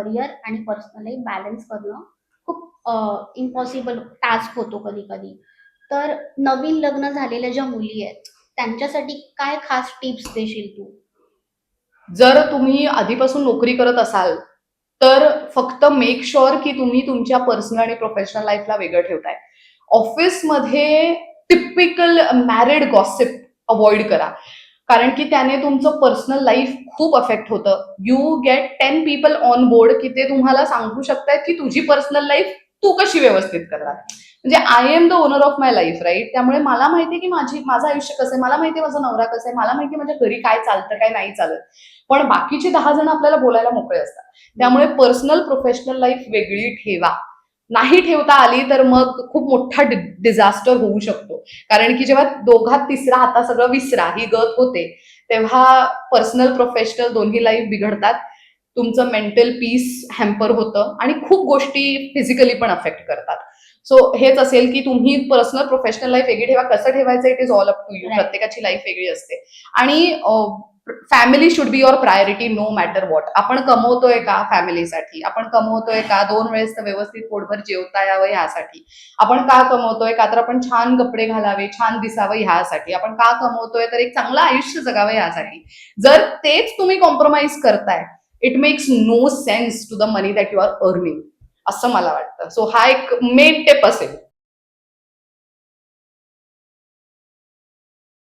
Career आणि personal life balance करणं खूप इम्पॉसिबल टास्क होतो कधी कधी तर नवीन लग्न झालेल्या ज्या मुली आहेत त्यांच्यासाठी काय खास टिप्स देशील तू? जर तुम्ही आधीपासून नोकरी करत असाल तर फक्त मेक शुअर की तुम्ही तुमच्या पर्सनल आणि प्रोफेशनल लाईफला वेगळं ठेवताय. ऑफिसमध्ये टिपिकल मॅरिड गॉसिप अवॉइड करा. कारण की त्याने तुमचं पर्सनल लाईफ खूप अफेक्ट होतं. You get ten people on board की ते तुम्हाला सांगू शकतायत की तुझी पर्सनल लाईफ तू कशी व्यवस्थित करणार. म्हणजे I am the owner of my life right त्यामुळे मला माहितीये की माझी माझं आयुष्य कसं आहे मला माहितीये माझा नवरा कसं आहे मला माहितीये माझ्या घरी काय चालतं काय नाही चालत. पण बाकीचे दहा जण आपल्याला बोलायला मोकळे असतात. त्यामुळे पर्सनल प्रोफेशनल लाईफ वेगळी ठेवा. नाही ठेवता आली तर मग खूप मोठा डिझास्टर होऊ शकतो. कारण की जेव्हा दोघात तिसरा आता सगळं विसरा ही गत होते तेव्हा पर्सनल प्रोफेशनल दोन्ही लाईफ बिघडतात. तुमचं मेंटल पीस हॅम्पर होतं आणि खूप गोष्टी फिजिकली पण अफेक्ट करतात. सो हेच असेल की तुम्ही पर्सनल प्रोफेशनल लाईफ वेगळी ठेवा. कसं ठेवायचं? It is all up to you. प्रत्येकाची लाईफ वेगळी असते. आणि family should be your priority no matter what आपण कमवतोय का फॅमिलीसाठी आपण कमवतोय का? दोन वेळेस तर व्यवस्थित पोटभर जेवता यावं ह्यासाठी. आपण का कमवतोय? का तर आपण छान कपडे घालावे छान दिसावं ह्यासाठी. आपण का कमवतोय? तर एक चांगलं आयुष्य जगावं ह्यासाठी. जर तेच तुम्ही कॉम्प्रोमाइज करताय it makes no sense to the money that you are earning असं मला वाटतं. सो हा एक मेन टेप असेल.